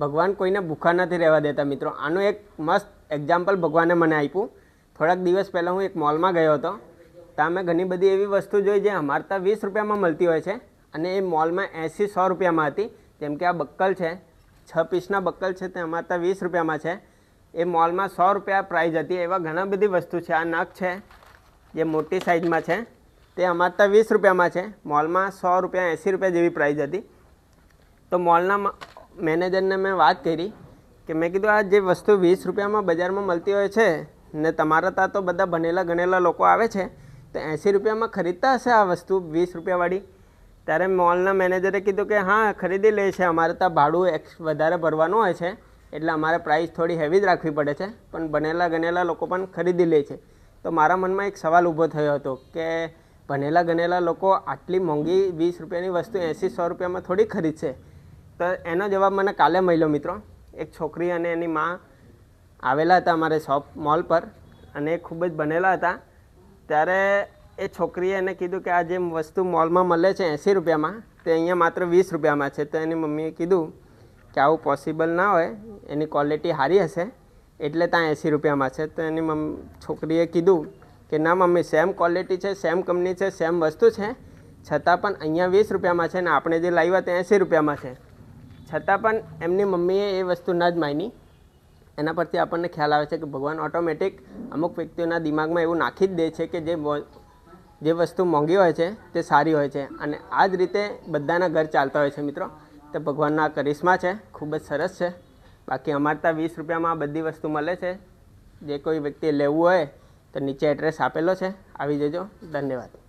ભગવાન કોઈને ભૂખા નથી રહેવા દેતા મિત્રો. આનું એક મસ્ત એક્ઝામ્પલ ભગવાને મને આપ્યું. થોડાક દિવસ પહેલાં હું એક મોલમાં ગયો હતો. ત્યાં મેં ઘણી બધી એવી વસ્તુ જોઈ જે અમારે ત્યાં વીસ રૂપિયામાં મળતી હોય છે અને એ મોલમાં એંસી, સો રૂપિયામાં હતી. જેમ કે આ બક્કલ છે, છ પીસના બક્કલ છે, તે અમારે ત્યાં વીસ રૂપિયામાં છે. એ મોલમાં સો રૂપિયા પ્રાઇઝ હતી. એવા ઘણા બધી વસ્તુ છે. આ નખ છે, જે મોટી સાઇઝમાં છે, તે અમારે ત્યાં વીસ રૂપિયામાં છે. મોલમાં સો રૂપિયા, એંસી રૂપિયા જેવી પ્રાઇઝ હતી. તો મોલના મેનેજરને મેં વાત કરી કે મેં કીધું, આ જે વસ્તુ વીસ રૂપિયામાં બજારમાં મળતી હોય છે ને તમારા ત્યાં તો બધા ભણેલા ગણેલા લોકો આવે છે, તો એંસી રૂપિયામાં ખરીદતા હશે આ વસ્તુ વીસ રૂપિયાવાળી? ત્યારે મોલના મેનેજરે કીધું કે, હા, ખરીદી લે છે. અમારે ત્યાં ભાડું એક્સ વધારે ભરવાનું હોય છે, એટલે અમારે પ્રાઇસ થોડી હેવી જ રાખવી પડે છે, પણ બનેલા ગણેલા લોકો પણ ખરીદી લે છે. તો મારા મનમાં એક સવાલ ઊભો થયો હતો કે, ભણેલા ગણેલા લોકો આટલી મોંઘી વીસ રૂપિયાની વસ્તુ એંસી સો રૂપિયામાં થોડી ખરીદશે? તો એનો જવાબ મને કાલે મળ્યો, મિત્રો. એક છોકરી અને એની માં આવેલા હતા અમારે શોપ મોલ પર અને એ ખૂબ જ બનેલા હતા. ત્યારે એ છોકરીએ એને કીધું કે આ જે વસ્તુ મોલમાં મળે છે એંસી રૂપિયામાં, તે અહીંયા માત્ર વીસ રૂપિયામાં છે. તો એની મમ્મીએ કીધું કે આવું પોસિબલ ના હોય, એની ક્વોલિટી સારી હશે, એટલે ત્યાં એંસી રૂપિયામાં છે. તો એની મમ્મી છોકરીએ કીધું કે ના મમ્મી સેમ ક્વોલિટી છે સેમ કંપની છે સેમ વસ્તુ છે. છતાં પણ અહીંયા વીસ રૂપિયામાં છે ને આપણે જે લાવ્યા તે એંસી રૂપિયામાં છે. છતાં પણ એમની મમ્મીએ એ વસ્તુ ન જ માની. એના પરથી આપણને ખ્યાલ આવે છે કે ભગવાન ઓટોમેટિક અમુક વ્યક્તિઓના દિમાગમાં એવું નાખી જ દે છે કે જે જે વસ્તુ મોંઘી હોય છે તે સારી હોય છે. અને આ જ રીતે બધાના ઘર ચાલતા હોય છે મિત્રો. તો ભગવાનના કરિશ્મા છે, ખૂબ જ સરસ છે. બાકી અમારે ત્યાં વીસ રૂપિયામાં બધી વસ્તુ મળે છે. જે કોઈ વ્યક્તિએ લેવું હોય તો નીચે એડ્રેસ આપેલો છે. આવી જજો. ધન્યવાદ.